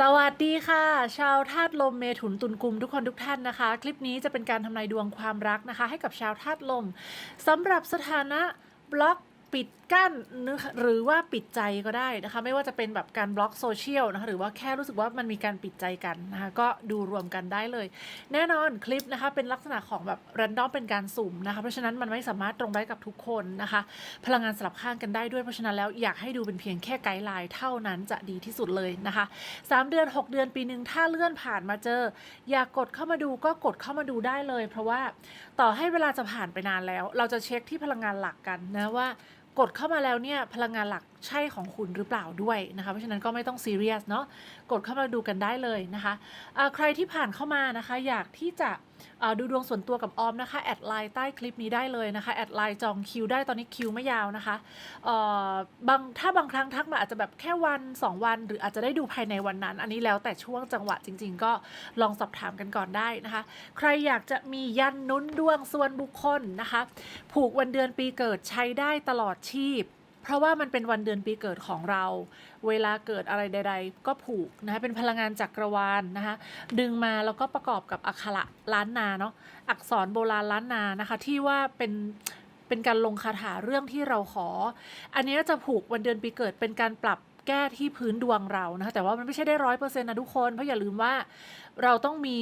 สวัสดีค่ะ ชาวธาตุลมเมถุนตุลกุมทุกคนทุกท่านนะคะ คลิปนี้จะเป็นการทำนายดวงความรักนะคะ ให้กับชาวธาตุลมสำหรับสถานะบล็อก ปิดกั้นหรือว่าปิดใจก็ได้นะคะ ไม่ว่าจะเป็นแบบการบล็อกโซเชียลนะคะหรือว่าแค่รู้สึกว่ามันมีการปิดใจกันนะคะก็ดูรวมกันได้เลย แน่นอนคลิปนะคะเป็นลักษณะของแบบแรนดอมเป็นการสุ่มนะคะเพราะฉะนั้นมันไม่สามารถตรงได้กับทุกคนนะคะ พลังงานสลับข้างกันได้ด้วยเพราะฉะนั้นแล้วอยากให้ดูเป็นเพียงแค่ไกด์ไลน์เท่านั้นจะดีที่สุดเลยนะคะ 3 เดือน 6 เดือนปีหนึ่งถ้าเลื่อนผ่านมาเจอ อยากกดเข้ามาดูก็กดเข้ามาดูได้เลย เพราะว่าต่อให้เวลาจะผ่านไปนานแล้ว เราจะเช็คที่พลังงานหลักกันนะว่า กดเข้ามาแล้วเนี่ยพลังงานหลักใช่ของคุณหรือเปล่าด้วยนะคะ เพราะฉะนั้นก็ไม่ต้องซีเรียสเนาะกดเข้ามาดูกันได้เลยนะคะะใครที่ผ่านเข้ามานะคะ อยากที่จะ ดูดวงส่วนตัวกับออมนะคะแอดไลน์ใต้คลิปนี้ได้เลยนะคะแอดไลน์จองคิวได้ตอนนี้คิวไม่ยาวนะคะบางถ้าบางครั้งทักมาอาจจะแบบแค่วัน 2 วัน หรืออาจจะได้ดูภายในวันนั้น อันนี้แล้วแต่ช่วงจังหวะจริง ๆ ก็ลองสอบถามกันก่อนได้นะคะ ใครอยากจะมียันนุ้นดวงส่วนบุคคลนะคะ ผูกวันเดือนปีเกิดใช้ได้ตลอดชีพ เพราะว่ามันเป็นวันเดือนปีเกิดของเรา เวลาเกิดอะไรใด ๆ ก็ผูกนะคะเป็นพลังงานจักรวาลนะคะดึงมาแล้วก็ประกอบกับอักขระล้านนาเนาะอักษรโบราณล้านนานะคะที่ว่าเป็นเป็นการลงคาถาเรื่องที่เราขอ อันนี้จะผูกวันเดือนปีเกิดเป็นการปรับแก้ที่พื้นดวงเรานะคะแต่ว่ามันไม่ใช่ได้ร้อยเปอร์เซ็นต์นะทุกคนเพราะอย่าลืมว่าเราต้องมี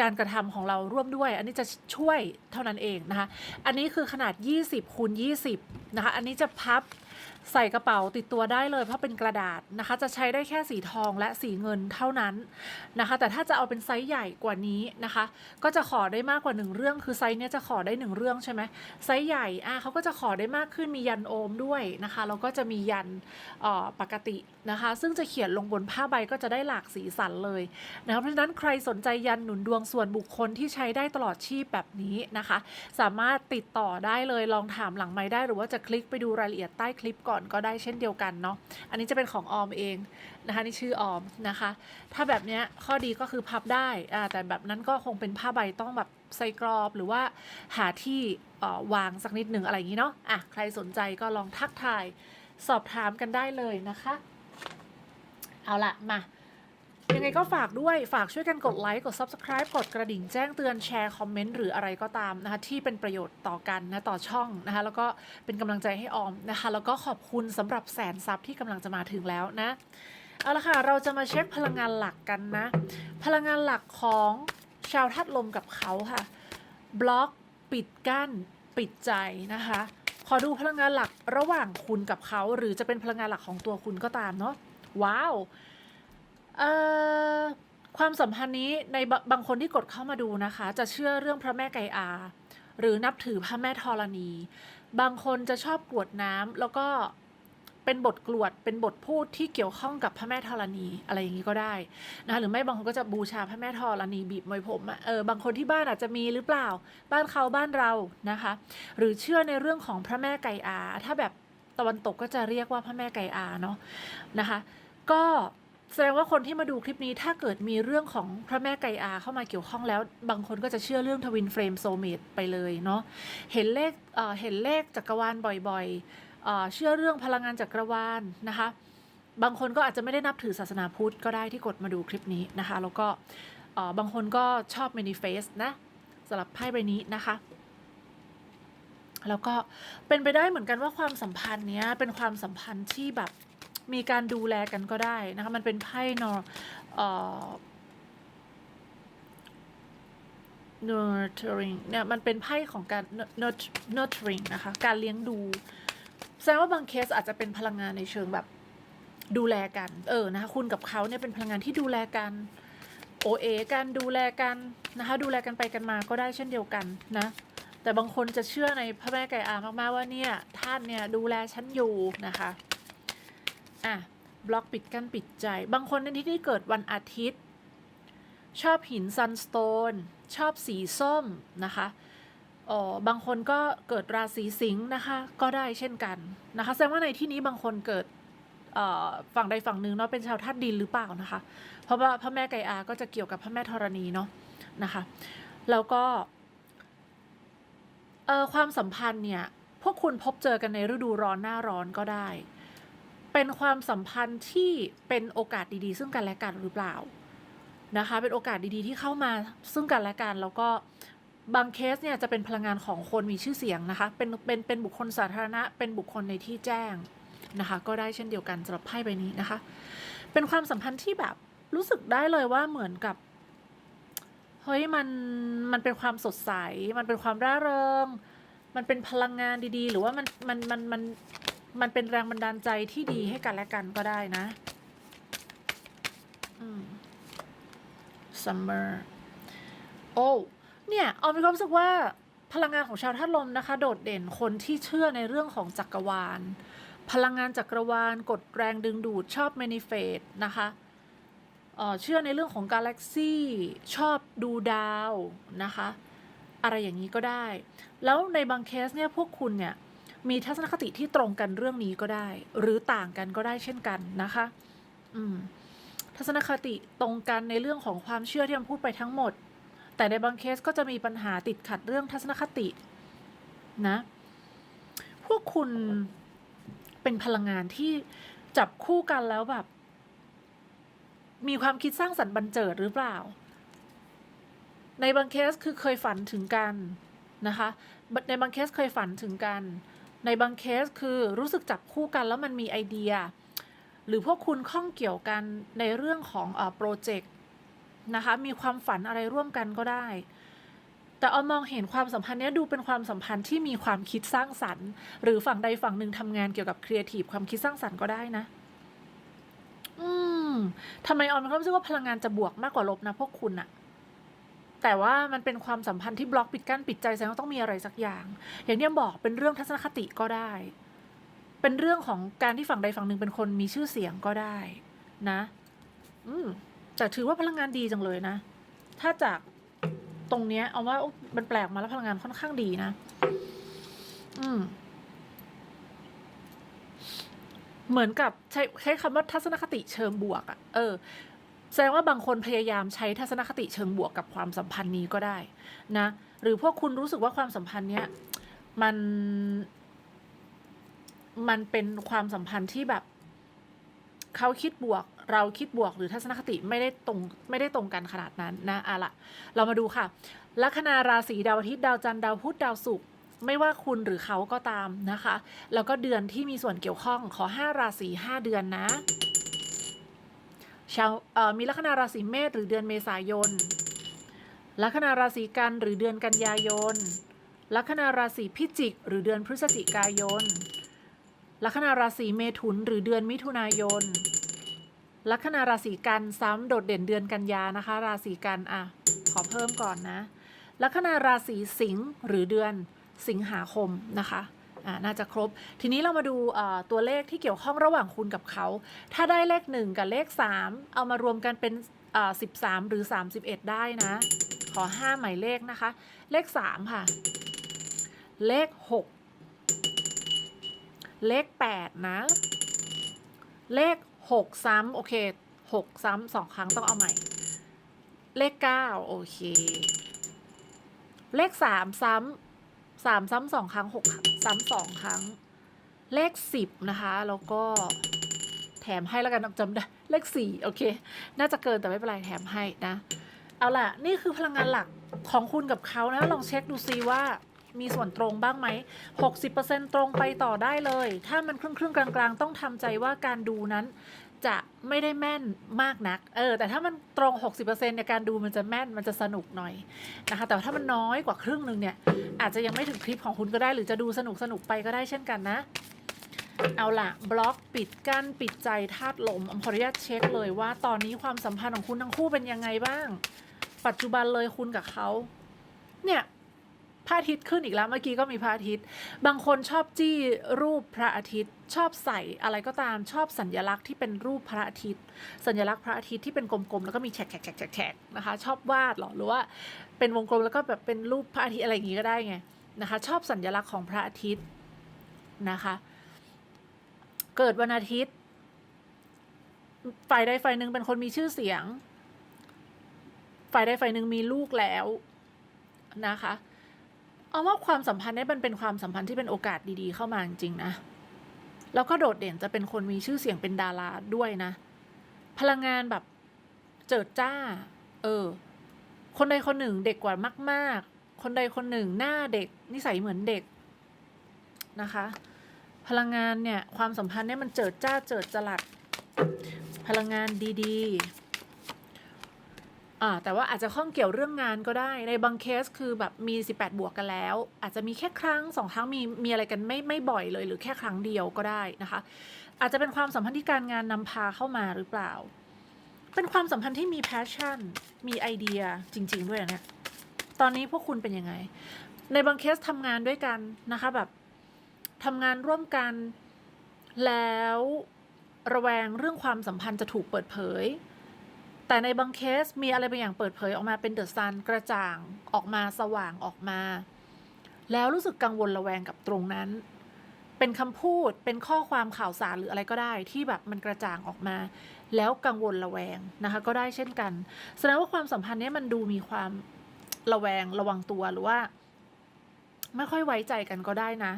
การกระทำของเราร่วมด้วย อันนี้จะช่วยเท่านั้นเองนะคะ อันนี้คือขนาด 20คูณ20 นะคะ อันนี้จะพับ ใส่กระเป๋าติดตัวได้เลยเพราะเป็นกระดาษนะคะ จะใช้ได้แค่สีทองและสีเงินเท่านั้นนะคะ แต่ถ้าจะเอาเป็นไซส์ใหญ่กว่านี้นะคะ ก็จะขอได้มากกว่าหนึ่งเรื่อง คือไซส์เนี้ยจะขอได้หนึ่งเรื่องใช่ไหมไซส์ใหญ่อะเขาก็จะขอได้มากขึ้นมียันโอมด้วยนะคะแล้วก็จะมียันออปกตินะคะ ซึ่งจะเขียนลงบนผ้าใบก็จะได้หลากสีสันเลยนะคะเพราะฉะนั้นใครสนใจยันหนุนดวงส่วนบุคคลที่ใช้ได้ตลอดชีพแบบนี้นะคะ สามารถติดต่อได้เลยลองถามหลังไม้ได้หรือว่าจะคลิกไปดูรายละเอียดใต้คลิปก่อนก็ได้เช่นเดียวกันเนาะอันนี้จะเป็นของออมเองนะคะนี่ชื่อออมนะคะ ถ้าแบบเนี้ยข้อดีก็คือพับได้แต่แบบนั้นก็คงเป็นผ้าใบต้องแบบใส่กรอบหรือว่าหาที่วางสักนิดหนึ่งอะไรอย่างนี้เนาะอะใครสนใจก็ลองทักทายสอบถามกันได้เลยนะคะ เอาละมา ยังไงก็ฝากด้วยฝากช่วยกันกดไลค์กด Subscribe กดกระดิ่งแจ้งเตือนแชร์คอมเมนต์หรืออะไรก็ตามนะคะที่เป็นประโยชน์ต่อกันนะต่อช่องนะคะแล้วก็เป็นกำลังใจให้ออมนะคะ แล้วก็ขอบคุณสำหรับแสนซับที่กำลังจะมาถึงแล้วนะเอาละค่ะเราจะมาเช็คพลังงานหลักกันนะ พลังงานหลักของชาวธาตุลมกับเขาค่ะ บล็อกปิดกั้น ปิดใจนะคะ ขอดูพลังงานหลักระหว่างคุณกับเขา หรือจะเป็นพลังงานหลักของตัวคุณก็ตามเนาะว้าว เอ่อความสัมพันธ์นี้ในบบางคนที่กดเข้ามาดูนะคะ จะเชื่อเรื่องพระแม่ไกอา หรือนับถือพระแม่ธรณี บางคนจะชอบกรวดน้ำแล้วก็เป็นบทกรวดเป็นบทพูดที่เกี่ยวข้องกับพระแม่ธรณีอะไรอย่างนี้ก็ได้นะหรือไม่บางคนก็จะบูชาพระแม่ธรณีบีบมวยผมเออบางคนที่บ้านอาจจะมีหรือเปล่า บ้านเขาบ้านเรานะคะ หรือเชื่อในเรื่องของพระแม่ไกอา ถ้าแบบตะวันตกก็จะเรียกว่าพระแม่ไกอาเนาะนะคะ ก็ แสดงว่าคนที่มาดูคลิปนี้ถ้าเกิดมีเรื่องของพระแม่ไกอาเข้ามาเกี่ยวข้องแล้ว บางคนก็จะเชื่อเรื่องทวินเฟรมโซเมตไปเลยเนาะเห็นเลขเเห็นเลขจักรวาลบ่อยๆเเชื่อเรื่องพลังงานจักรวาลนะคะ บางคนก็อาจจะไม่ได้นับถือศาสนาพุทธก็ได้ที่กดมาดูคลิปนี้นะคะ แล้วก็บางคนก็ชอบ manifest นะสำหรับไพ่ใบนี้นะคะแล้วก็เป็นไปได้เหมือนกันว่าความสัมพันธ์เนี้ยเป็นความสัมพันธ์ที่แบบ มีการดูแลกันก็ได้นะคะ มันเป็นไพ่นอเอ่อ nurturing เนี่ยมันเป็นไพ่ของการ nurt- nurturing นะคะ การเลี้ยงดูแสดงว่าบางเคสอาจจะเป็นพลังงานในเชิงแบบดูแลกัน เออนะคะคุณกับเขาเนี่ยเป็นพลังงานที่ดูแลกันโอเอกันดูแลกันนะคะดูแลกันไปกันมาก็ได้เช่นเดียวกันนะแต่บางคนจะเชื่อในพระแม่ไก่อามากๆว่าเนี่ยท่านเนี่ยดูแลฉันอยู่นะคะ อะบล็อกปิดกั้นปิดใจ บางคนในที่ที่เกิดวันอาทิตย์ ชอบหินซันสโตน ชอบสีส้มนะคะอ๋อบางคนก็เกิดราศีสิงห์นะคะ ก็ได้เช่นกันนะคะ แสดงว่าในที่นี้บางคนเกิดฝั่งใดฝั่งหนึ่งเนาะเป็นชาวธาตุดินหรือเปล่านะคะ เพราะว่าพระแม่ไก่อาก็จะเกี่ยวกับพระแม่ธรณีเนาะนะคะ แล้วก็เออความสัมพันธ์เนี่ย พวกคุณพบเจอกันในฤดูร้อนหน้าร้อนก็ได้ เป็นความสัมพันธ์ที่เป็นโอกาสดีๆ ซึ่งกันและกันหรือเปล่านะคะ เป็นโอกาสดีๆ ที่เข้ามาซึ่งกันและกันแล้วก็บางเคสเนี่ยจะเป็นพลังงานของคนมีชื่อเสียงนะคะ เป็นเป็นเป็นบุคคลสาธารณะ เป็นบุคคลในที่แจ้งนะคะ ก็ได้เช่นเดียวกันสำหรับไพ่ใบนี้นะคะ เป็นความสัมพันธ์ที่แบบรู้สึกได้เลยว่าเหมือนกับเฮ้ยมันมันเป็นความสดใส มันเป็นความร่าเริง มันเป็นพลังงานดีๆ หรือว่ามันมันมันมัน มันเป็นแรงบันดาลใจที่ดีให้กันและกันก็ได้นะ summer โอ้เนี่ยเอามีความรู้สึกว่าพลังงานของชาวธาตุลมนะคะ โดดเด่นคนที่เชื่อในเรื่องของจักรวาล พลังงานจักรวาล กดแรงดึงดูดชอบ manifest นะคะเอ่อเชื่อในเรื่องของกาแล็กซี่ชอบดูดาวนะคะ อะไรอย่างนี้ก็ได้ แล้วในบางเคสเนี่ยพวกคุณเนี่ย มีทัศนคติที่ตรงกันเรื่องนี้ก็ได้ หรือต่างกันก็ได้เช่นกันนะคะ อืม ทัศนคติตรงกันในเรื่องของความเชื่อที่มันพูดไปทั้งหมด แต่ในบางเคสก็จะมีปัญหาติดขัดเรื่องทัศนคติ นะ พวกคุณเป็นพลังงานที่จับคู่กันแล้วแบบ มีความคิดสร้างสรรค์บันเจิดหรือเปล่า ในบางเคสคือเคยฝันถึงกันนะคะในบางเคสเคยฝันถึงกัน ในบางเคสคือรู้สึกจับคู่กันแล้วมันมีไอเดีย หรือพวกคุณข้องเกี่ยวกันในเรื่องของโปรเจกต์นะคะมีความฝันอะไรร่วมกันก็ได้ แต่เอามองเห็นความสัมพันธ์นี้ดูเป็นความสัมพันธ์ที่มีความคิดสร้างสรรค์ หรือฝั่งใดฝั่งหนึ่งทำงานเกี่ยวกับครีเอทีฟความคิดสร้างสรรค์ก็ได้นะอืมทำไมออมมีความรู้สึกว่าพลังงานจะบวกมากกว่าลบนะพวกคุณอะ แต่ว่ามันเป็นความสัมพันธ์ที่บล็อกปิดกั้นปิดใจแสดงว่าต้องมีอะไรสักอย่าง อย่างที่บอกเป็นเรื่องทัศนคติก็ได้ เป็นเรื่องของการที่ฝั่งใดฝั่งหนึ่งเป็นคนมีชื่อเสียงก็ได้นะ อืมแต่ถือว่าพลังงานดีจังเลยนะ ถ้าจากตรงเนี้ยเอาว่าโอ๊ะมันแปลกมาแล้วพลังงานค่อนข้างดีนะ อืม เหมือนกับใช้ใช้คำว่าทัศนคติเชิงบวกอะ่ะ เออ แสดงว่าบางคนพยายามใช้ทัศนคติเชิงบวกกับความสัมพันธ์นี้ก็ได้นะหรือพวกคุณรู้สึกว่าความสัมพันธ์เนี้ยมันมันเป็นความสัมพันธ์ที่แบบเขาคิดบวก เราคิดบวกหรือทัศนคติไม่ได้ตรงไม่ได้ตรงกันขนาดนั้นนะอะละเรามาดูค่ะ ลัคนาราศีดาวอาทิตย์ดาวจันทร์ดาวพุธดาวศุกร์ไม่ว่าคุณหรือเขาก็ตามนะคะ แล้วก็เดือนที่มีส่วนเกี่ยวข้องขอ 5 ราศี5เดือนนะ ชาวมีลัคนาราศีเมษหรือเดือนเมษายน ลัคนาราศีกันหรือเดือนกันยายน ลัคนาราศีพิจิก หรือเดือนพฤศจิกายน ลัคนาราศีเมถุนหรือเดือนมิถุนายน ลัคนาราศีกันซ้ำโดดเด่นเดือนกันยานะคะ ราศีกันอะขอเพิ่มก่อนนะ ลัคนาราศีสิงห์หรือเดือนสิงหาคมนะคะ น่าจะครบ ทีนี้เรามาดูตัวเลขที่เกี่ยวข้องระหว่างคุณกับเขา ถ้าได้เลข 1 กับเลข 3 เอามารวมกันเป็นอ่า13 หรือ 31 ได้นะ ขอ 5 หมายเลขนะคะ เลข 3 ค่ะ เลข 6 เลข 8 นะ เลข 6 ซ้ำโอเค 6 ซ้ำสองครั้งต้องเอาใหม่ เลข 9 โอเค เลข 3 ซ้ำ สามซ้ำสองครั้งหกซ้ำสองครั้ง เลข10นะคะ แล้วก็แถมให้แล้วกันจำได้เลข4โอเค น่าจะเกินแต่ไม่เป็นไรแถมให้นะ เอาล่ะ นี่คือพลังงานหลักของคุณกับเขานะ ลองเช็คดูซิว่ามีส่วนตรงบ้างไหม 60%ตรงไปต่อได้เลย ถ้ามันครึ่งครึ่งๆกลางๆ ต้องทำใจว่าการดูนั้น จะไม่ได้แม่นมากนัก เออ แต่ถ้ามันตรง 60%ในการดูมันจะแม่น มันจะสนุกหน่อยนะคะ แต่ถ้ามันน้อยกว่าครึ่งหนึ่งเนี่ย อาจจะยังไม่ถึงคลิปของคุณก็ได้ หรือจะดูสนุกสนุกๆไปก็ได้เช่นกันนะ เอาล่ะบล็อกปิดกั้นปิดใจธาตุลมอมขออนุญาตเช็คเลยว่าตอนนี้ความสัมพันธ์ของคุณทั้งคู่เป็นยังไงบ้าง ปัจจุบันเลยคุณกับเขา เนี่ย พระอาทิตย์ขึ้นอีกแล้วเมื่อกี้ก็มีพระอาทิตย์ บางคนชอบจี้รูปพระอาทิตย์ ชอบใส่อะไรก็ตามชอบสัญลักษณ์ที่เป็นรูปพระอาทิตย์ สัญลักษณ์พระอาทิตย์ที่เป็นกลมๆแล้วก็มีแฉกแฉกแฉกนะคะ ชอบวาดหรอหรือว่าเป็นวงกลมแล้วก็แบบเป็นรูปพระอาทิตย์อะไรอย่างงี้ก็ได้ไงนะคะ ชอบสัญลักษณ์ของพระอาทิตย์นะคะ เกิดวันอาทิตย์ฝ่ายใดฝ่ายหนึ่งเป็นคนมีชื่อเสียง ฝ่ายใดฝ่ายหนึ่งมีลูกแล้วนะคะ เอาว่าความสัมพันธ์นี้มันเป็นความสัมพันธ์ที่เป็นโอกาสดีๆเข้ามาจริงๆนะ แล้วก็โดดเด่นจะเป็นคนมีชื่อเสียงเป็นดาราด้วยนะ พลังงานแบบเจิดจ้า เออ คนใดคนหนึ่งเด็กกว่ามาก ๆ คนใดคนหนึ่งหน้าเด็ก นิสัยเหมือนเด็กนะคะ พลังงานเนี่ย ความสัมพันธ์เนี่ยมันเจิดจ้าเจิดจรัสพลังงานดีๆ อ่าแต่ว่าอาจจะข้องเกี่ยวเรื่องงานก็ได้ในบางเคสคือแบบมี 18 บวกกันแล้ว อาจจะมีแค่ครั้งสองครั้งมีมีอะไรกันไม่ไม่บ่อยเลย หรือแค่ครั้งเดียวก็ได้นะคะ อาจจะเป็นความสัมพันธ์ที่การงานนำพาเข้ามาหรือเปล่า เป็นความสัมพันธ์ที่มี passion มีไอเดียจริง ๆ ด้วยอะเนี่ยตอนนี้พวกคุณเป็นยังไง ในบางเคสทำงานด้วยกันนะคะแบบทำงานร่วมกันแล้วระแวงเรื่องความสัมพันธ์จะถูกเปิดเผย แต่ในบางเคสมีอะไรบางอย่างเปิดเผยออกมาเป็นเดอะซันกระจ่างออกมาสว่างออกมา แล้วรู้สึกกังวลระแวงกับตรงนั้น เป็นคำพูดเป็นข้อความข่าวสารหรืออะไรก็ได้ที่แบบมันกระจ่างออกมา แล้วกังวลระแวงนะคะ ก็ได้เช่นกัน แสดงว่าความสัมพันธ์นี้มันดูมีความระแวงระวังตัวหรือว่า ไม่ค่อยไว้ใจกันก็ได้นะ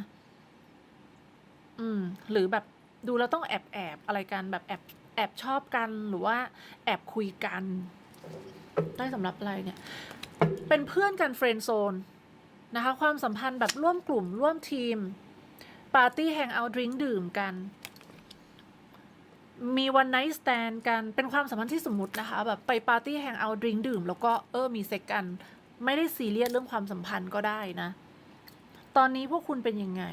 อืม หรือแบบดูแล้วต้องแอบแอบอะไรกันแบบแอบ แอบชอบกันหรือว่าแอบคุยกัน ได้สำหรับอะไรเนี่ย เป็นเพื่อนกันเฟรนด์โซนนะคะ ความสัมพันธ์แบบร่วมกลุ่มร่วมทีม ปาร์ตี้แฮงเอาท์ดริงดื่มกัน มีวันไนท์สแตนกัน เป็นความสัมพันธ์ที่สมมตินะคะ แบบไปปาร์ตี้แฮงเอาท์ดริงดื่ม แล้วก็เออมีเซ็กกัน ไม่ได้ซีเรียสเรื่องความสัมพันธ์ก็ได้นะ ตอนนี้พวกคุณเป็นยังไง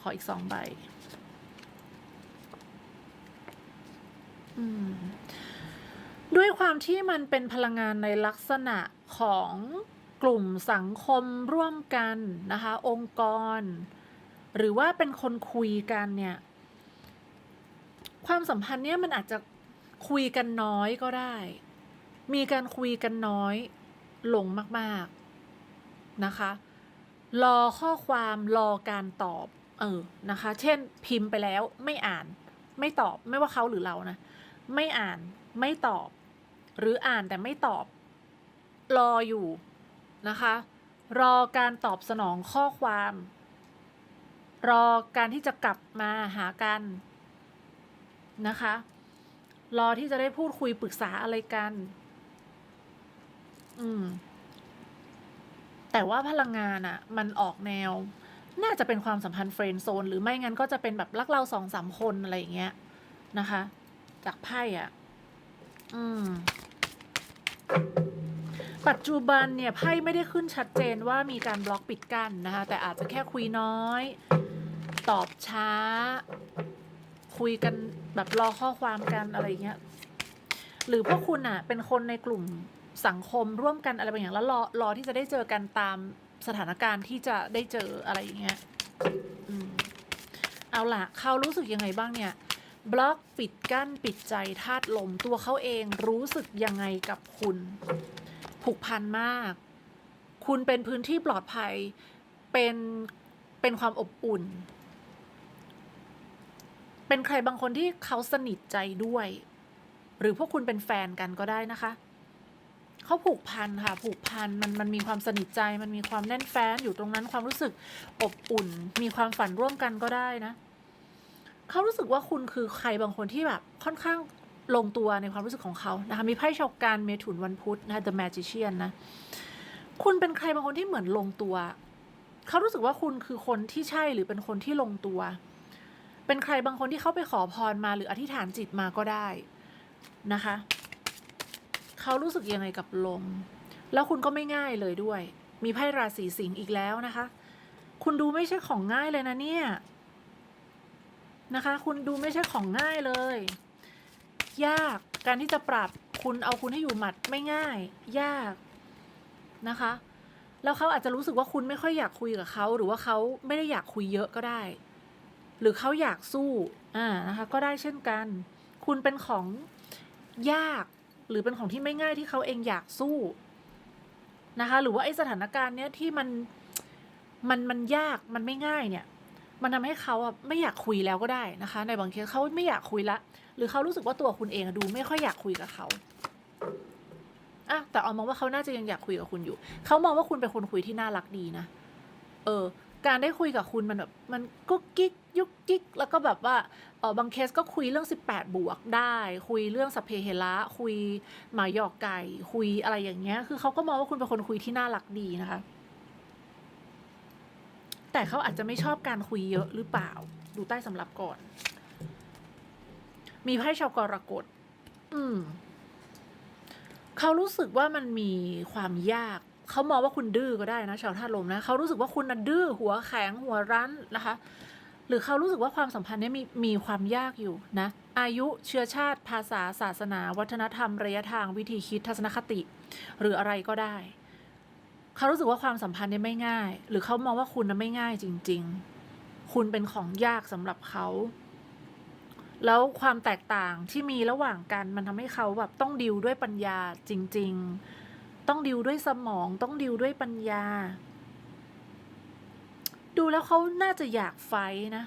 ขออีกสองใบ อืม ด้วยความที่มันเป็นพลังงานในลักษณะของกลุ่มสังคมร่วมกันนะคะ องค์กร หรือว่าเป็นคนคุยกันเนี่ย ความสัมพันธ์เนี่ยมันอาจจะคุยกันน้อยก็ได้ มีการคุยกันน้อยลงมาก ๆนะคะ รอข้อความรอการตอบ เออนะคะ เช่นพิมพ์ไปแล้วไม่อ่าน ไม่ตอบไม่ว่าเขาหรือเรานะ ไม่อ่านไม่ตอบ หรืออ่านแต่ไม่ตอบ รออยู่นะคะ รอการตอบสนองข้อความ รอการที่จะกลับมาหากันนะคะ รอที่จะได้พูดคุยปรึกษาอะไรกัน อืม แต่ว่าพลังงานอะ่ะมันออกแนว น่าจะเป็นความสัมพันธ์เฟรนด์โซน หรือไม่งั้นก็จะเป็นแบบรักเราสองสามคนอะไรอย่างเงี้ยนะคะ จากไพ่อะ่ะ อืม ปัจจุบันเนี่ยไพ่ไม่ได้ขึ้นชัดเจนว่ามีการบล็อกปิดกั้นนะคะ แต่อาจจะแค่คุยน้อย ตอบช้า คุยกันแบบรอข้อความกันอะไรอย่างเงี้ย หรือพวกคุณอะ เป็นคนในกลุ่มสังคมร่วมกันอะไรบางอย่างแล้วรอรอที่จะได้เจอกันตามสถานการณ์ที่จะได้เจออะไรอย่างเงี้ยอืมเอาล่ะเขารู้สึกยังไงบ้างเนี่ย บล็อกปิดกั้นปิดใจธาตุลมตัวเขาเองรู้สึกยังไงกับคุณ ผูกพันมาก คุณเป็นพื้นที่ปลอดภัยเป็นเป็นความอบอุ่น เป็นใครบางคนที่เขาสนิทใจด้วย หรือพวกคุณเป็นแฟนกันก็ได้นะคะเขาผูกพันค่ะ ผูกพันมันมันมีความสนิทใจมันมีความแน่นแฟ้นอยู่ตรงนั้นความรู้สึกอบอุ่น มีความฝันร่วมกันก็ได้นะ เขารู้สึกว่าคุณคือใครบางคนที่แบบค่อนข้างลงตัวในความรู้สึกของเขานะคะมีไพ่ชกการเมถุนวันพุธนะคะ The Magician นะ คุณเป็นใครบางคนที่เหมือนลงตัว เขารู้สึกว่าคุณคือคนที่ใช่หรือเป็นคนที่ลงตัว เป็นใครบางคนที่เขาไปขอพรมาหรืออธิษฐานจิตมาก็ได้นะคะ เขารู้สึกยังไงกับลม แล้วคุณก็ไม่ง่ายเลยด้วย มีไพ่ราศีสิงห์อีกแล้วนะคะ คุณดูไม่ใช่ของง่ายเลยนะเนี่ย นะคะ คุณดูไม่ใช่ของง่ายเลย ยากการที่จะปรับคุณเอาคุณให้อยู่หมัดไม่ง่าย ยากนะคะ แล้วเขาอาจจะรู้สึกว่าคุณไม่ค่อยอยากคุยกับเขาหรือว่าเขาไม่ได้อยากคุยเยอะก็ได้ หรือเขาอยากสู้อ่านะคะก็ได้เช่นกัน คุณเป็นของยากหรือเป็นของที่ไม่ง่ายที่เขาเองอยากสู้นะคะ หรือว่าไอสถานการณ์เนี้ยที่มันมันมันยากมันไม่ง่ายเนี่ย มันทำให้เขาอะไม่อยากคุยแล้วก็ได้นะคะ ในบางเคสเขาไม่อยากคุยละ หรือเขารู้สึกว่าตัวคุณเองดูไม่ค่อยอยากคุยกับเขาอะแต่เอามองว่าเขาน่าจะยังอยากคุยกับคุณอยู่ เขามองว่าคุณเป็นคนคุยที่น่ารักดีนะ เออ การได้คุยกับคุณมันแบบมันกุ๊กกิ๊กยุกกิ๊กแล้วก็แบบว่าเออบางเคสก็คุยเรื่อง 18 บวกได้ คุยเรื่องสเพเหระคุยหมาหยอกไก่ คุยอะไรอย่างเงี้ย คือเขาก็มองว่าคุณเป็นคนคุยที่น่ารักดีนะคะ แต่เขาอาจจะไม่ชอบการคุยเยอะหรือเปล่า ดูใต้สำรับก่อน มีไพ่ชาวกรกฎอืม เขารู้สึกว่ามันมีความยาก เขามองว่าคุณดื้อก็ได้นะ ชาวธาตุลมนะ เขารู้สึกว่าคุณน่ะดื้อหัวแข็งหัวรั้นนะคะ หรือเขารู้สึกว่าความสัมพันธ์เนี้มีมีความยากอยู่นะ อายุเชื้อชาติ ภาษาศาสนา วัฒนธรรมระยะทางวิธีคิดทัศนคติ หรืออะไรก็ได้ เขารู้สึกว่าความสัมพันธ์นี้ไม่ง่าย หรือเขามองว่าคุณน่ะไม่ง่ายจริง ๆ คุณเป็นของยากสำหรับเขาแล้วความแตกต่างที่มีระหว่างกันมันทำให้เขาแบบต้องดิวด้วยปัญญาจริง ๆ ต้องดิวด้วยสมอง ต้องดิวด้วยปัญญา ดูแล้วเขาน่าจะอยากไฟนะ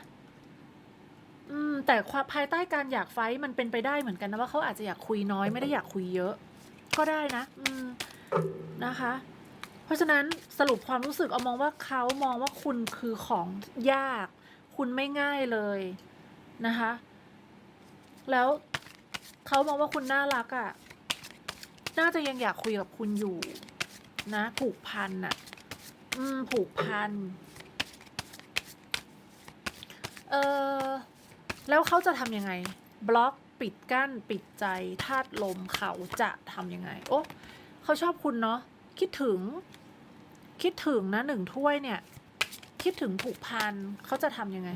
อืม แต่ความภายใต้การอยากไฟมันเป็นไปได้เหมือนกันนะว่าเขาอาจจะอยากคุยน้อยไม่ได้อยากคุยเยอะ ก็ได้นะ อืม นะคะ เพราะฉะนั้นสรุปความรู้สึกเอามองว่าเขามองว่าคุณคือของยาก คุณไม่ง่ายเลยนะคะ แล้วเขามองว่าคุณน่ารักอะ่ะ น่าจะยังอยากคุยกับคุณอยู่ นะผูกพันอะ่ะ อืมผูกพัน เออแล้วเขาจะทำยังไง บล็อกปิดกั้น ปิดใจธาตุลมเขาจะทำยังไง โอ้เขาชอบคุณเนาะ คิดถึง คิดถึงนะหนึ่งถ้วยเนี่ย คิดถึงผูกพันเขาจะทำยังไง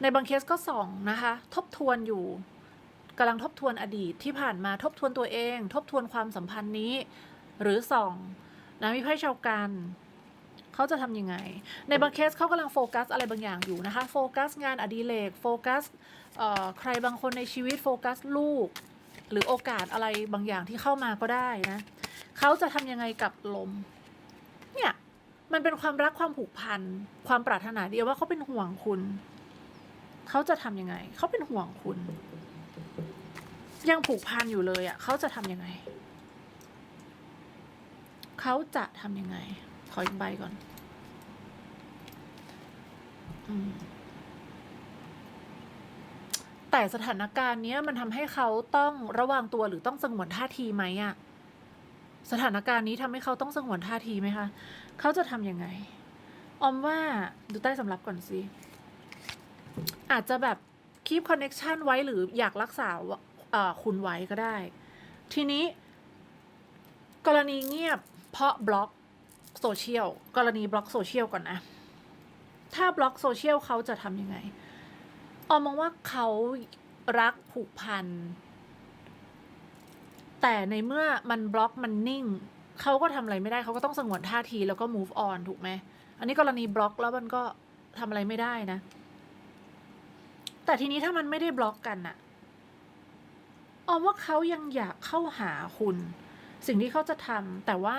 ในบางเคสก็ส่องนะคะ ทบทวนอยู่กำลังทบทวนอดีตที่ผ่านมาทบทวนตัวเอง ทบทวนความสัมพันธ์นี้ หรือส่องนะมีไพ่ชาวกันเขาจะทำยังไง ในบางเคสเขากำลังโฟกัสอะไรบางอย่างอยู่นะคะ โฟกัสงานอดิเรกโฟกัสใครบางคนในชีวิตโฟกัสลูก หรือโอกาสอะไรบางอย่างที่เข้ามาก็ได้นะ เขาจะทำยังไงกับลม เนี่ย มันเป็นความรักความผูกพัน ความปรารถนาเดียวว่าเขาเป็นห่วงคุณ เขาจะทำยังไง เขาเป็นห่วงคุณ ยังผูกพันอยู่เลยอะ่ะ เขาจะทำยังไง เขาจะทำยังไง ขออีกใบก่อน อืมแต่สถานการณ์เนี้ยมันทำให้เขาต้องระวังตัวหรือต้องสงวนท่าทีไหมอะ สถานการณ์นี้ทำให้เขาต้องสงวนท่าทีไหมคะ เขาจะทำยังไง ออมว่าดูใต้สำรับก่อนสิ อาจจะแบบคี p คอนเน็ชันไว้หรืออยากรักษาคุณไว้ก็ได้ ทีนี้ กรณีเงียบเพราะบล็อกโซเชียล กรณีบล็อกโซเชียลก่อนนะ ถ้าบล็อกโซเชียลเขาจะทำยังไง ออมมองว่าเขารักผูกพัน แต่ในเมื่อมันบล็อกมันนิ่ง เขาก็ทำอะไรไม่ได้เขาก็ต้องสงวนท่าทีแล้วก็ move on ถูกไหม อันนี้กรณีบล็อกแล้วมันก็ทำอะไรไม่ได้นะ แต่ทีนี้ถ้ามันไม่ได้บล็อกกันน่ะออมว่าเขายังอยากเข้าหาคุณ สิ่งที่เขาจะทำแต่ว่า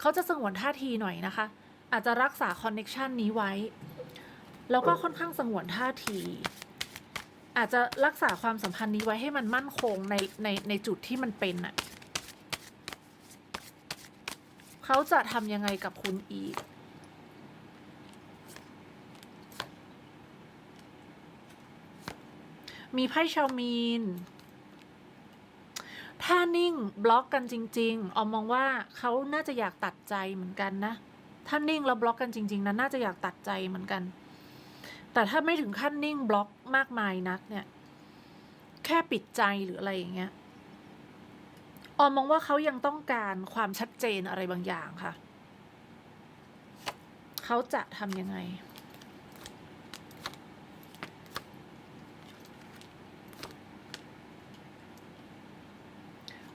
เขาจะสงวนท่าทีหน่อยนะคะ อาจจะรักษาคอนเน็ชันนี้ไว้ แล้วก็ค่อนข้างสงวนท่าที อาจจะรักษาความสัมพันธ์นี้ไว้ให้มันมั่นคงในในในจุดที่มันเป็นน่ะเขาจะทำยังไงกับคุณอีกมีไพ่ชาวมีน ถ้านิ่งบล็อกกันจริง ๆ ออมมองว่าเขาน่าจะอยากตัดใจเหมือนกันนะ ถ้านิ่งแล้วบล็อกกันจริง ๆนะน่าจะอยากตัดใจเหมือนกัน แต่ถ้าไม่ถึงขั้นนิ่งบล็อกมากมายนักเนี่ย แค่ปิดใจหรืออะไรอย่างเงี้ยออมมองว่าเขายังต้องการความชัดเจนอะไรบางอย่างค่ะ เขาจะทำยังไง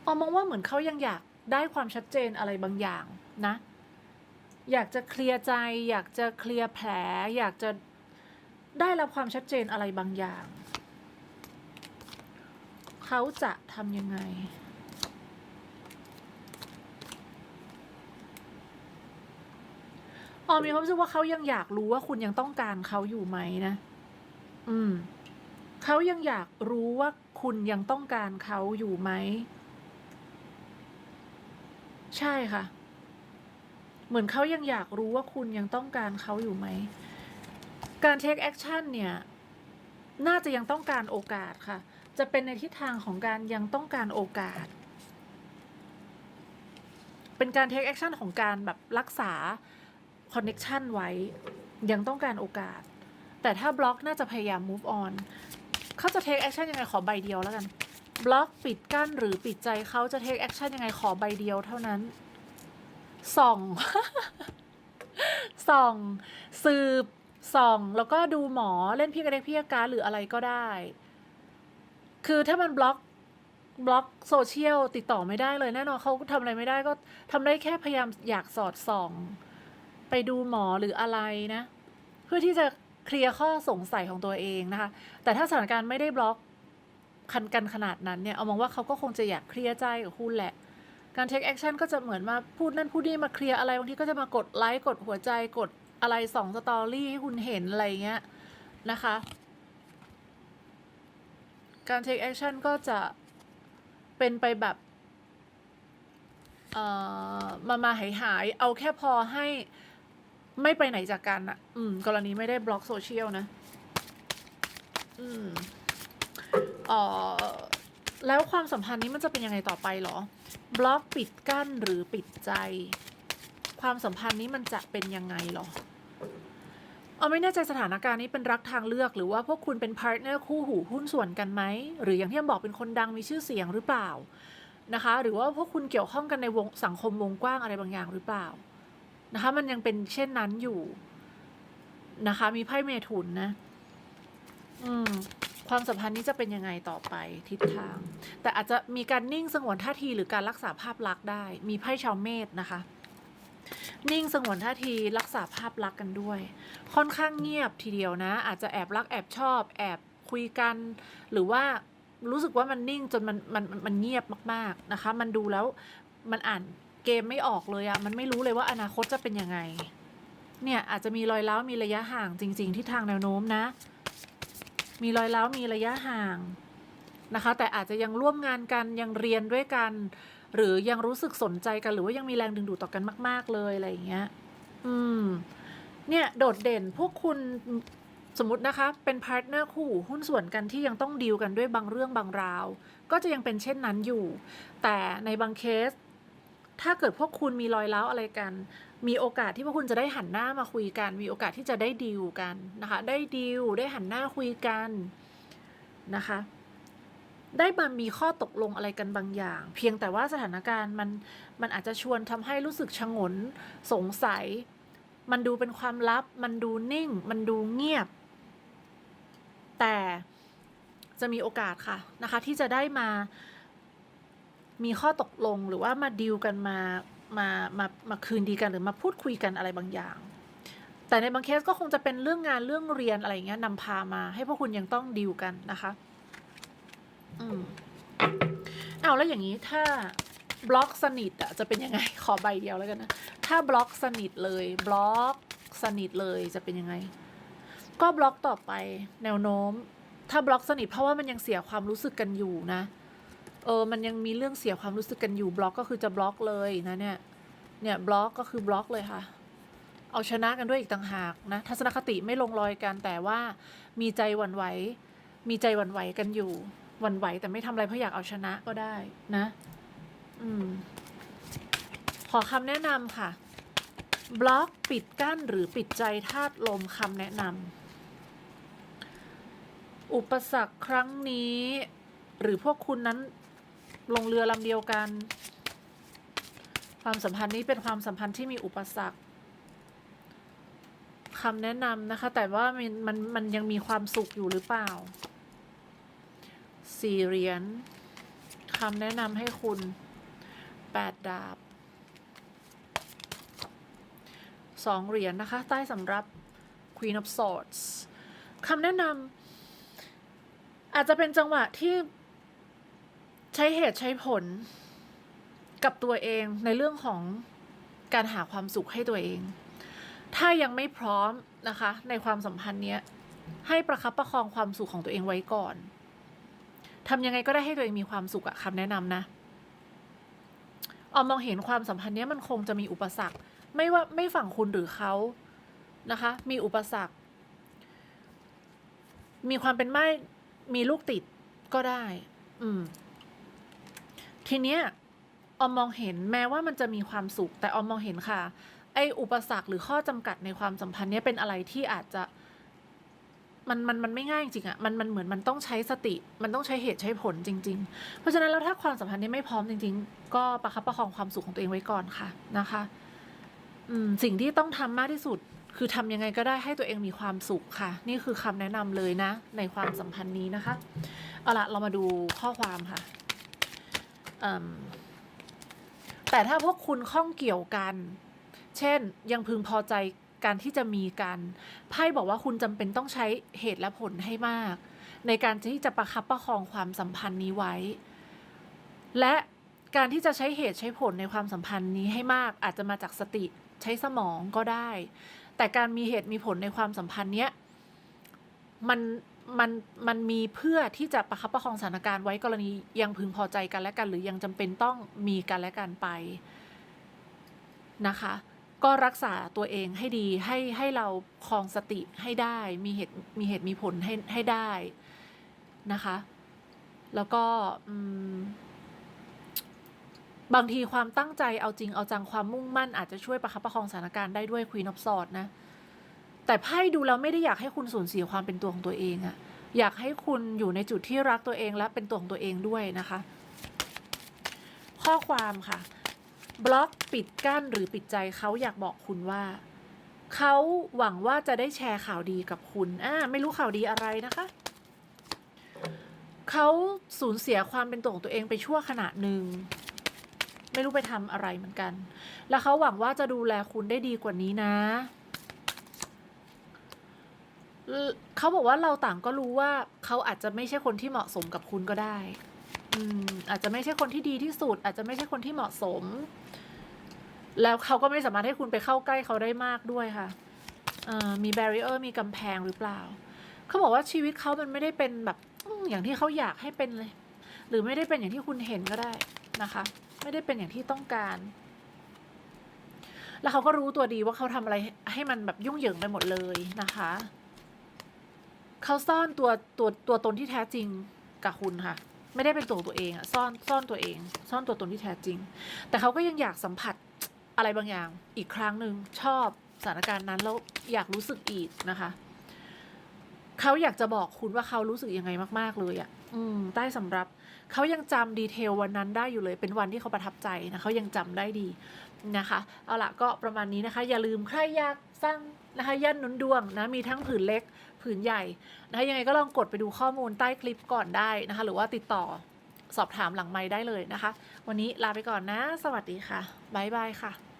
ออมมองว่าเหมือนเขายังอยากได้ความชัดเจนอะไรบางอย่างนะ อยากจะเคลียร์ใจ อยากจะเคลียร์แผล อยากจะ ได้รับความชัดเจนอะไรบางอย่าง เขาจะทำยังไง ออมมีความรู้สึกว่าเขายังอยากรู้ว่าคุณยังต้องการเขาอยู่ไหมนะ อืม เขายังอยากรู้ว่าคุณยังต้องการเขาอยู่ไหม ใช่ค่ะ เหมือนเขายังอยากรู้ว่าคุณยังต้องการเขาอยู่ไหม การ take action เนี่ย น่าจะยังต้องการโอกาสค่ะ จะเป็นในทิศทางของการยังต้องการโอกาส เป็นการ take action ของการแบบรักษา connection ไว้ ยังต้องการโอกาส แต่ถ้าบล็อกน่าจะพยายาม move on เขาจะ take action ยังไงขอใบเดียวแล้วกัน บล็อกปิดกั้นหรือปิดใจเขาจะ take action ยังไงขอใบเดียวเท่านั้นส่องส่อง สืบ ส่องแล้วก็ดูหมอเล่นพี่กระเด็กพี่กระการหรืออะไรก็ได้ คือถ้ามันบล็อกบล็อกโซเชียลติดต่อไม่ได้เลยแน่นอนเขาทำอะไรไม่ได้ก็ทำได้แค่พยายามอยากสอดส่อง ไปดูหมอหรืออะไรนะ เพื่อที่จะเคลียร์ข้อสงสัยของตัวเองนะคะ แต่ถ้าสถานการณ์ไม่ได้บล็อกคันกันขนาดนั้นเนี่ย เอามองว่าเขาก็คงจะอยากเคลียร์ใจกับคุณแหละ การ take action ก็จะเหมือนมาพูดนั่นพูดนี่มาเคลียร์อะไรบางทีก็จะมากดไลค์กดหัวใจกด อะไรสองสตอรี่ให้คุณเห็นอะไรเงี้ยนะคะ การ take action ก็จะเป็นไปแบบเออมามาหายหายเอาแค่พอให้ไม่ไปไหนจากกันอะอืม กรณีไม่ได้บล็อกโซเชียลนะ อืมเอ่อแล้วความสัมพันธ์นี้มันจะเป็นยังไงต่อไปหรอ บล็อกปิดกั้นหรือปิดใจ ความสัมพันธ์นี้มันจะเป็นยังไงหรอ เอาไม่แน่ใจสถานการณ์นี้เป็นรักทางเลือก หรือว่าพวกคุณเป็นพาร์ทเนอร์คู่หูหุ้นส่วนกันไหม หรืออย่างที่บอกเป็นคนดังมีชื่อเสียงหรือเปล่านะคะ หรือว่าพวกคุณเกี่ยวข้องกันในวงสังคมวงกว้างอะไรบางอย่างหรือเปล่านะคะ มันยังเป็นเช่นนั้นอยู่นะคะ มีไพ่เมถุนนะ อืมความสัมพันธ์นี้จะเป็นยังไงต่อไปทิศทาง แต่อาจจะมีการนิ่งสงวนท่าทีหรือการรักษาภาพลักษณ์ได้ มีไพ่ชาวเมษนะคะ นิ่งสงวนท่าทีรักษาภาพลักษณ์กันด้วย ค่อนข้างเงียบทีเดียวนะ อาจจะแอบรักแอบชอบ แอบคุยกัน หรือว่ารู้สึกว่ามันนิ่งจนมันมันมันเงียบมากๆนะคะ มันดูแล้วมันอ่านเกมไม่ออกเลยอะมันไม่รู้เลยว่าอนาคตจะเป็นยังไง เนี่ยอาจจะมีรอยร้ามีระยะห่างจริง ๆ ที่ทางแนวโน้มนะ มีรอยร้ามีระยะห่างนะคะ แต่อาจจะยังร่วมงานกันยังเรียนด้วยกัน หรือยังรู้สึกสนใจกันหรือว่ายังมีแรงดึงดูดต่อกันมาก ๆ เลยอะไรอย่างเงี้ย อืม เนี่ยโดดเด่นพวกคุณสมมตินะคะ เป็นพาร์ทเนอร์คู่หุ้นส่วนกันที่ยังต้องดีลกันด้วยบางเรื่องบางราว ก็จะยังเป็นเช่นนั้นอยู่ แต่ในบางเคส ถ้าเกิดพวกคุณมีรอยร้าวอะไรกัน มีโอกาสที่พวกคุณจะได้หันหน้ามาคุยกัน มีโอกาสที่จะได้ดีลกันนะคะ ได้ดีลได้หันหน้าคุยกันนะคะ ได้มามีข้อตกลงอะไรกันบางอย่าง เพียงแต่ว่าสถานการณ์มันมันอาจจะชวนทำให้รู้สึกชงน สงสัย มันดูเป็นความลับ มันดูนิ่ง มันดูเงียบ แต่จะมีโอกาสค่ะนะคะ ที่จะได้มา มีข้อตกลงหรือว่ามาดีลกันมามามามาคืนดีกันหรือมาพูดคุยกันอะไรบางอย่าง แต่ในบางเคสก็คงจะเป็นเรื่องงานเรื่องเรียนอะไรเงี้ยนำพามาให้พวกคุณยังต้องดีลกันนะคะ อืมเอาแล้วอย่างนี้ถ้าบล็อกสนิทอะจะเป็นยังไง ขอใบเดียวแล้วกันนะ ถ้าบล็อกสนิทเลยบล็อกสนิทเลยจะเป็นยังไง ก็บล็อกต่อไปแนวโน้ม ถ้าบล็อกสนิทเพราะว่ามันยังเสียความรู้สึกกันอยู่นะ เออ มันยังมีเรื่องเสียความรู้สึกกันอยู่บล็อกก็คือจะบล็อกเลยนะเนี่ย เนี่ยบล็อกก็คือบล็อกเลยค่ะ เอาชนะกันด้วยอีกต่างหากนะ ทัศนคติไม่ลงรอยกันแต่ว่ามีใจหวั่นไหว มีใจหวั่นไหวกันอยู่ วันไหว แต่ไม่ทำอะไรเพราะอยากเอาชนะก็ได้นะ อืม ขอคำแนะนำค่ะ บล็อกปิดกั้นหรือปิดใจธาตุลมคำแนะนำอุปสรรคครั้งนี้ หรือพวกคุณนั้นลงเรือลำเดียวกัน ความสัมพันธ์นี้เป็นความสัมพันธ์ที่มีอุปสรรคคำแนะนำนะคะ แต่ว่ามันมันมันยังมีความสุขอยู่หรือเปล่า สี่เหรียญคำแนะนำให้คุณแปดดาบสองเหรียญนะคะ ใต้สำรับ Queen of Swords คำแนะนำอาจจะเป็นจังหวะที่ใช้เหตุใช้ผลกับตัวเองในเรื่องของการหาความสุขให้ตัวเอง ถ้ายังไม่พร้อมนะคะ ในความสัมพันธ์เนี้ยให้ประคับประคองความสุขของตัวเองไว้ก่อน ทำยังไงก็ได้ให้ตัวเองมีความสุขอะคำแนะนำนะออมมองเห็นความสัมพันธ์นี้มันคงจะมีอุปสรรค ไม่ว่าไม่ฝั่งคุณหรือเขานะคะ มีอุปสรรค มีความเป็นไม่มีลูกติดก็ได้ อืม ทีเนี้ยออมมองเห็นแม้ว่ามันจะมีความสุข แต่ออมมองเห็นค่ะ ไออุปสรรคหรือข้อจำกัดในความสัมพันธ์นี้เป็นอะไรที่อาจจะ มันมันมันไม่ง่ายจริงๆอะมันมันเหมือนมันต้องใช้สติ มันต้องใช้เหตุใช้ผลจริง ๆ เพราะฉะนั้นแล้วถ้าความสัมพันธ์นี้ไม่พร้อมจริง ๆ ก็ประคับประคองความสุขของตัวเองไว้ก่อนค่ะนะคะ อืมสิ่งที่ต้องทำมากที่สุด คือทำยังไงก็ได้ให้ตัวเองมีความสุขค่ะ นี่คือคำแนะนำเลยนะ ในความสัมพันธ์นี้นะคะเอาละเรามาดูข้อความค่ะแต่ถ้าพวกคุณข้องเกี่ยวกัน เช่นยังพึงพอใจ การที่จะมีกันไพ่บอกว่าคุณจำเป็นต้องใช้เหตุและผลให้มาก ในการที่จะประคับประคองความสัมพันธ์นี้ไว้ และการที่จะใช้เหตุใช้ผลในความสัมพันธ์นี้ให้มากอาจจะมาจากสติใช้สมองก็ได้ แต่การมีเหตุมีผลในความสัมพันธ์เนี้ยมันมันมันมีเพื่อที่จะประคับประคองสถานการณ์ไว้กรณียังพึงพอใจกันและกัน หรือยังจำเป็นต้องมีกันและกันไปนะคะ ก็รักษาตัวเองให้ดีให้ให้เราครองสติให้ได้มีเหตุมีเหตุมีผลให้ให้ได้นะคะ แล้วก็บางทีความตั้งใจเอาจริงเอาจังความมุ่งมั่นอาจจะช่วยประคับประคองสถานการณ์ได้ด้วยควีนอฟสอดนะ แต่ไพ่ดูแล้วไม่ได้อยากให้คุณสูญเสียความเป็นตัวของตัวเองอะอยากให้คุณอยู่ในจุดที่รักตัวเองและเป็นตัวของตัวเองด้วยนะคะ ข้อความค่ะ บล็อกปิดกั้นหรือปิดใจเขาอยากบอกคุณว่า เขาหวังว่าจะได้แชร์ข่าวดีกับคุณอ่าไม่รู้ข่าวดีอะไรนะคะเขาสูญเสียความเป็นตัวของตัวเองไปชั่วขณะหนึ่งไม่รู้ไปทำอะไรเหมือนกัน แล้วเขาหวังว่าจะดูแลคุณได้ดีกว่านี้นะเอ่อเขาบอกว่าเราต่างก็รู้ว่าเขาอาจจะไม่ใช่คนที่เหมาะสมกับคุณก็ได้ อืมอาจจะไม่ใช่คนที่ดีที่สุด อาจจะไม่ใช่คนที่เหมาะสม แล้วเขาก็ไม่สามารถให้คุณไปเข้าใกล้เขาได้มากด้วยค่ะมีแบรีเออร์มีกำแพงหรือเปล่า เขาบอกว่าชีวิตเขามันไม่ได้เป็นแบบอืมอย่างที่เขาอยากให้เป็นเลย หรือไม่ได้เป็นอย่างที่คุณเห็นก็ได้นะคะ ไม่ได้เป็นอย่างที่ต้องการ แล้วเขาก็รู้ตัวดีว่าเขาทำอะไรให้มันแบบยุ่งเหยิงไปหมดเลยนะคะ เขาซ่อนตัวตัวตัวตนที่แท้จริงกับคุณค่ะ ไม่ได้เป็นตัวตัวเองอะซ่อนซ่อนตัวเอง ซ่อนตัวตนที่แท้จริง แต่เขาก็ยังอยากสัมผัสอะไรบางอย่างอีกครั้งหนึ่งชอบสถานการณ์นั้นแล้วอยากรู้สึกอีกนะคะเขาอยากจะบอกคุณว่าเขารู้สึกยังไงมาก ๆ เลยอะ่ะ อืม ใต้สำรับ เขายังจำดีเทลวันนั้นได้อยู่เลย เป็นวันที่เขาประทับใจนะเขายังจำได้ดีนะคะ เอาละก็ประมาณนี้นะคะ อย่าลืมใครอยากสร้างนะคะ ยันหนุนดวงนะ มีทั้งผืนเล็ก ผืนใหญ่นะคะยังไงก็ลองกดไปดูข้อมูลใต้คลิปก่อนได้นะคะ หรือว่าติดต่อสอบถามหลังไม้ได้เลยนะคะ วันนี้ลาไปก่อนนะ สวัสดีค่ะบ๊ายบายค่ะ